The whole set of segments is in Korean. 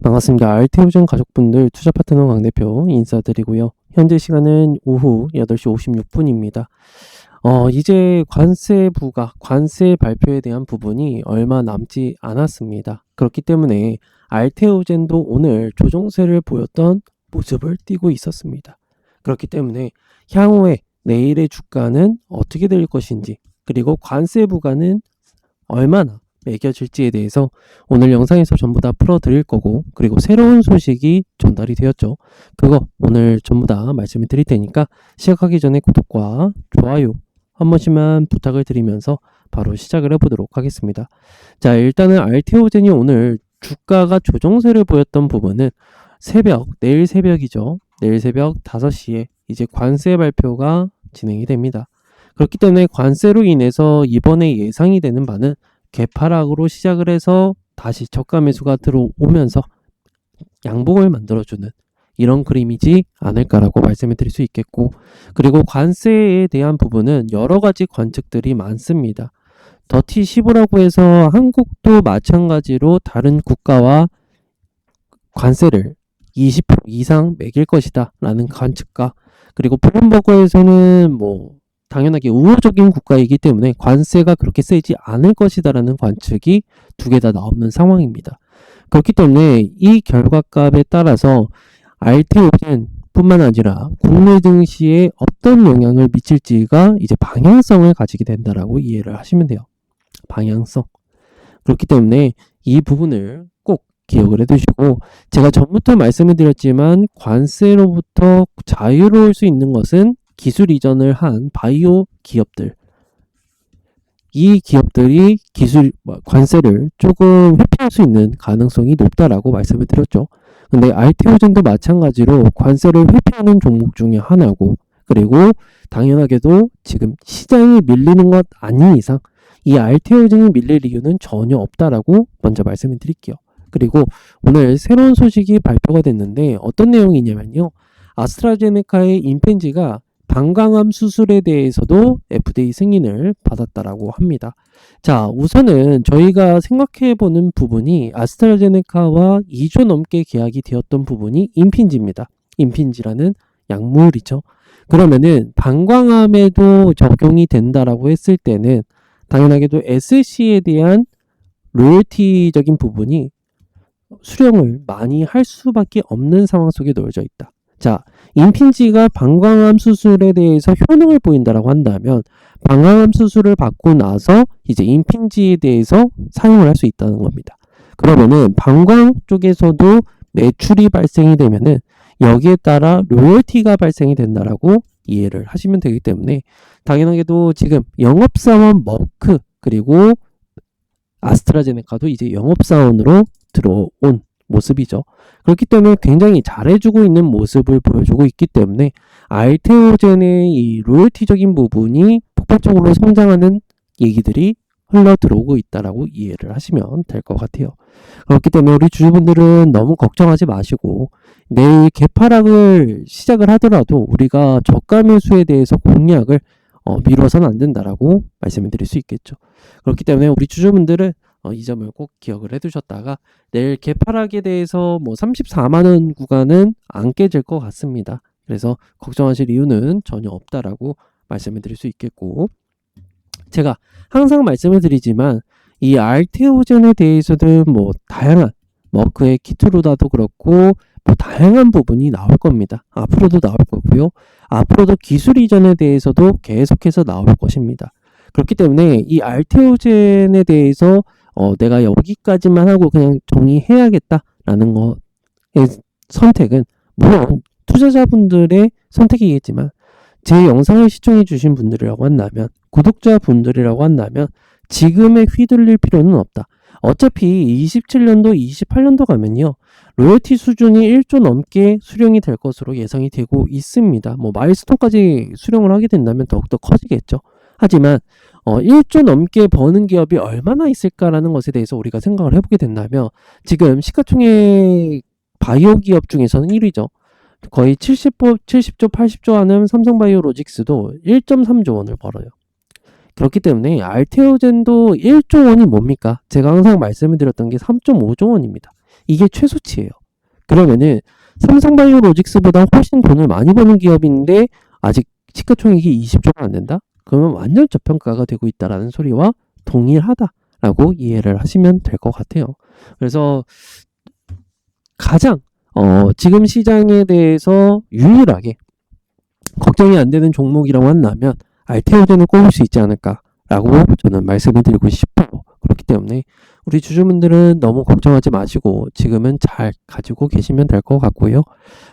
반갑습니다. 알테오젠 가족분들 투자 파트너 강 대표 인사드리고요. 현재 시간은 오후 8시 56분입니다. 어, 이제 관세 부과, 관세 발표에 대한 부분이 얼마 남지 않았습니다. 그렇기 때문에 알테오젠도 오늘 조정세를 보였던 모습을 띠고 있었습니다. 그렇기 때문에 향후에 내일의 주가는 어떻게 될 것인지, 그리고 관세 부과는 얼마나 매겨질지에 대해서 오늘 영상에서 전부 다 풀어드릴 거고 그리고 새로운 소식이 전달이 되었죠. 그거 오늘 전부 다 말씀을 드릴 테니까 시작하기 전에 구독과 좋아요 한 번씩만 부탁을 드리면서 바로 시작을 해보도록 하겠습니다. 자 일단은 알테오젠이 오늘 주가가 조정세를 보였던 부분은 새벽 내일 새벽이죠. 내일 새벽 5시에 이제 관세 발표가 진행이 됩니다. 그렇기 때문에 관세로 인해서 이번에 예상이 되는 바는 개파락으로 시작을 해서 다시 저가 매수가 들어오면서 양봉을 만들어주는 이런 그림이지 않을까라고 말씀을 드릴 수 있겠고 그리고 관세에 대한 부분은 여러 가지 관측들이 많습니다. 더티 15라고 해서 한국도 마찬가지로 다른 국가와 관세를 20% 이상 매길 것이다 라는 관측과 그리고 블룸버그에서는 뭐 당연하게 우호적인 국가이기 때문에 관세가 그렇게 세지 않을 것이다라는 관측이 두 개 다 나오는 상황입니다. 그렇기 때문에 이 결과값에 따라서 알테오젠 뿐만 아니라 국내 증시에 어떤 영향을 미칠지가 이제 방향성을 가지게 된다라고 이해를 하시면 돼요. 방향성. 그렇기 때문에 이 부분을 꼭 기억을 해두시고 제가 전부터 말씀을 드렸지만 관세로부터 자유로울 수 있는 것은 기술 이전을 한 바이오 기업들 이 기업들이 기술 뭐, 관세를 조금 회피할 수 있는 가능성이 높다라고 말씀을 드렸죠. 근데 알테오젠도 마찬가지로 관세를 회피하는 종목 중에 하나고 그리고 당연하게도 지금 시장이 밀리는 것 아닌 이상 이 알테오젠이 밀릴 이유는 전혀 없다라고 먼저 말씀을 드릴게요. 그리고 오늘 새로운 소식이 발표가 됐는데 어떤 내용이냐면요. 아스트라제네카의 임펜지가 방광암 수술에 대해서도 FDA 승인을 받았다라고 합니다. 자, 우선은 저희가 생각해 보는 부분이 아스트라제네카와 2조 넘게 계약이 되었던 부분이 임핀지입니다. 임핀지라는 약물이죠. 그러면은 방광암에도 적용이 된다라고 했을 때는 당연하게도 SC에 대한 로열티적인 부분이 수령을 많이 할 수밖에 없는 상황 속에 놓여져 있다. 자, 임핀지가 방광암 수술에 대해서 효능을 보인다라고 한다면 방광암 수술을 받고 나서 이제 임핀지에 대해서 사용을 할 수 있다는 겁니다. 그러면은 방광 쪽에서도 매출이 발생이 되면은 여기에 따라 로열티가 발생이 된다라고 이해를 하시면 되기 때문에 당연하게도 지금 영업사원 머크 그리고 아스트라제네카도 이제 영업사원으로 들어온 모습이죠. 그렇기 때문에 굉장히 잘해주고 있는 모습을 보여주고 있기 때문에 알테오젠의 이 로열티적인 부분이 폭발적으로 성장하는 얘기들이 흘러 들어오고 있다라고 이해를 하시면 될 것 같아요. 그렇기 때문에 우리 주주분들은 너무 걱정하지 마시고 내일 개파락을 시작을 하더라도 우리가 저가 매수에 대해서 공략을 어, 미뤄서는 안 된다라고 말씀을 드릴 수 있겠죠. 그렇기 때문에 우리 주주분들은 어, 이 점을 꼭 기억을 해두셨다가 내일 개파락에 대해서 뭐 34만 원 구간은 안 깨질 것 같습니다. 그래서 걱정하실 이유는 전혀 없다라고 말씀을 드릴 수 있겠고 제가 항상 말씀을 드리지만 이 알테오젠에 대해서는 뭐 다양한 머크의 키트로다도 그렇고 뭐 다양한 부분이 나올 겁니다. 앞으로도 나올 거고요. 앞으로도 기술 이전에 대해서도 계속해서 나올 것입니다. 그렇기 때문에 이 알테오젠에 대해서 어, 내가 여기까지만 하고 그냥 정리해야겠다라는 거의 선택은 물론 투자자분들의 선택이겠지만 제 영상을 시청해 주신 분들이라고 한다면 구독자 분들이라고 한다면 지금에 휘둘릴 필요는 없다. 어차피 27년도, 28년도 가면요. 로열티 수준이 1조 넘게 수령이 될 것으로 예상이 되고 있습니다. 뭐 마일스톤까지 수령을 하게 된다면 더욱더 커지겠죠. 하지만 어, 1조 넘게 버는 기업이 얼마나 있을까라는 것에 대해서 우리가 생각을 해보게 된다면 지금 시가총액 바이오 기업 중에서는 1위죠. 거의 70조, 70조, 80조 하는 삼성바이오로직스도 1.3조 원을 벌어요. 그렇기 때문에 알테오젠도 1조 원이 뭡니까? 제가 항상 말씀을 드렸던 게 3.5조 원입니다. 이게 최소치예요. 그러면은 삼성바이오로직스보다 훨씬 돈을 많이 버는 기업인데 아직 시가총액이 20조가 안 된다? 그러면 완전 저평가가 되고 있다라는 소리와 동일하다라고 이해를 하시면 될 것 같아요. 그래서 가장 어, 지금 시장에 대해서 유일하게 걱정이 안 되는 종목이라고 한다면 알테오젠을 꼽을 수 있지 않을까라고 저는 말씀을 드리고 싶어요. 그렇기 때문에 우리 주주분들은 너무 걱정하지 마시고 지금은 잘 가지고 계시면 될 것 같고요.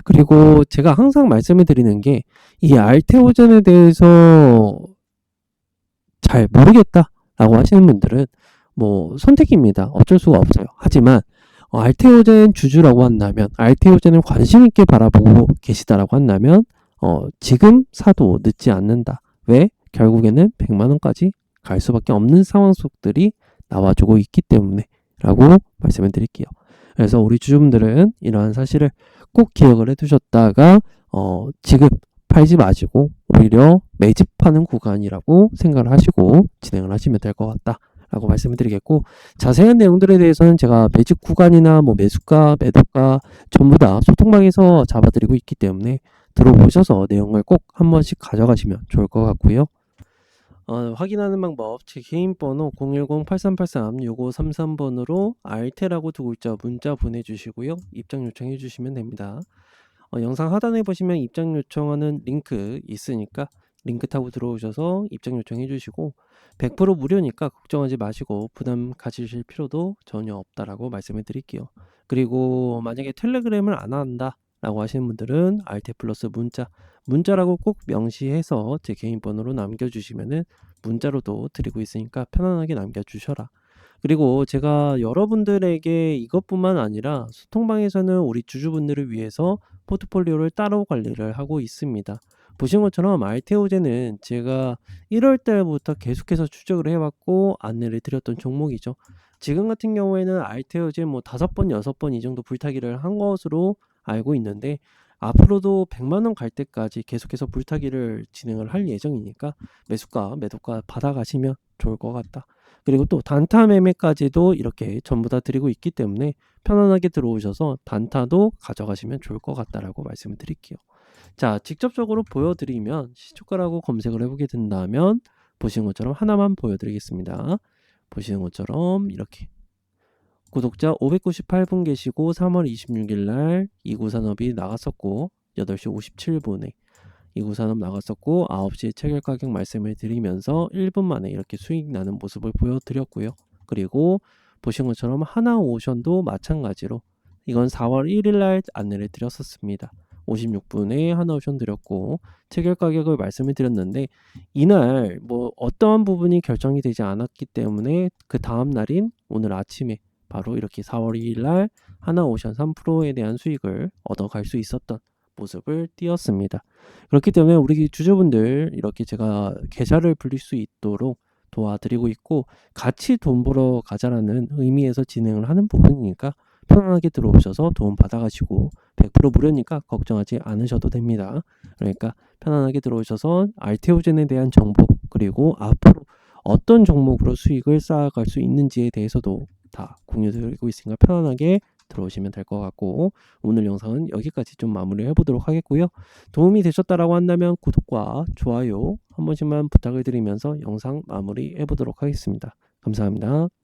그리고 제가 항상 말씀을 드리는 게 이 알테오젠에 대해서 잘 모르겠다라고 하시는 분들은 뭐 선택입니다. 어쩔 수가 없어요. 하지만 어, 알테오젠 주주라고 한다면 알테오젠을 관심 있게 바라보고 계시다라고 한다면 어, 지금 사도 늦지 않는다. 왜? 결국에는 100만 원까지 갈 수밖에 없는 상황 속들이 나와주고 있기 때문에 라고 말씀을 드릴게요. 그래서 우리 주주분들은 이러한 사실을 꼭 기억을 해두셨다가 어, 지금 팔지 마시고 오히려 매집하는 구간이라고 생각을 하시고 진행을 하시면 될 것 같다. 라고 말씀을 드리겠고 자세한 내용들에 대해서는 제가 매집 구간이나 뭐 매수가, 매도가 전부 다 소통방에서 잡아드리고 있기 때문에 들어보셔서 내용을 꼭 한 번씩 가져가시면 좋을 것 같고요. 어, 확인하는 방법 제 개인 번호 010-8383-6533번으로 알테라고 두 글자 문자 보내주시고요. 입장 요청해 주시면 됩니다. 어, 영상 하단에 보시면 입장 요청하는 링크 있으니까 링크 타고 들어오셔서 입장 요청해 주시고 100% 무료니까 걱정하지 마시고 부담 가지실 필요도 전혀 없다라고 말씀을 드릴게요. 그리고 만약에 텔레그램을 안 한다 라고 하시는 분들은 알테 플러스 문자 문자라고 꼭 명시해서 제 개인 번호로 남겨주시면은 문자로도 드리고 있으니까 편안하게 남겨주셔라. 그리고 제가 여러분들에게 이것뿐만 아니라 소통방에서는 우리 주주분들을 위해서 포트폴리오를 따로 관리를 하고 있습니다. 보신 것처럼 알테오제는 제가 1월 달부터 계속해서 추적을 해왔고 안내를 드렸던 종목이죠. 지금 같은 경우에는 알테오제 뭐 다섯 번, 여섯 번 이 정도 불타기를 한 것으로 알고 있는데 앞으로도 100만 원 갈 때까지 계속해서 불타기를 진행을 할 예정이니까 매수가, 매도가 받아가시면 좋을 것 같다. 그리고 또 단타 매매까지도 이렇게 전부 다 드리고 있기 때문에 편안하게 들어오셔서 단타도 가져가시면 좋을 것 같다라고 말씀을 드릴게요. 자, 직접적으로 보여드리면 시초가라고 검색을 해보게 된다면 보시는 것처럼 하나만 보여드리겠습니다. 보시는 것처럼 이렇게 구독자 598분 계시고 3월 26일 날 이구산업이 나갔었고 8시 57분에 이구산업 나갔었고 9시에 체결 가격 말씀을 드리면서 1분 만에 이렇게 수익 나는 모습을 보여드렸고요. 그리고 보신 것처럼 하나 오션도 마찬가지로 이건 4월 1일 날 안내를 드렸었습니다. 56분에 하나 오션 드렸고 체결 가격을 말씀을 드렸는데 이날 뭐 어떠한 부분이 결정이 되지 않았기 때문에 그 다음 날인 오늘 아침에 바로 이렇게 4월 2일 날 하나 오션 3%에 대한 수익을 얻어갈 수 있었던 모습을 띄었습니다. 그렇기 때문에 우리 주주분들 이렇게 제가 계좌를 불릴 수 있도록 도와드리고 있고 같이 돈 벌어 가자라는 의미에서 진행을 하는 부분이니까 편안하게 들어오셔서 도움 받아가시고 100% 무료니까 걱정하지 않으셔도 됩니다. 그러니까 편안하게 들어오셔서 알테오젠에 대한 정보 그리고 앞으로 어떤 종목으로 수익을 쌓아갈 수 있는지에 대해서도 다 공유드리고 있으니까 편안하게 들어오시면 될 것 같고 오늘 영상은 여기까지 좀 마무리해 보도록 하겠고요. 도움이 되셨다라고 한다면 구독과 좋아요 한 번씩만 부탁을 드리면서 영상 마무리해 보도록 하겠습니다. 감사합니다.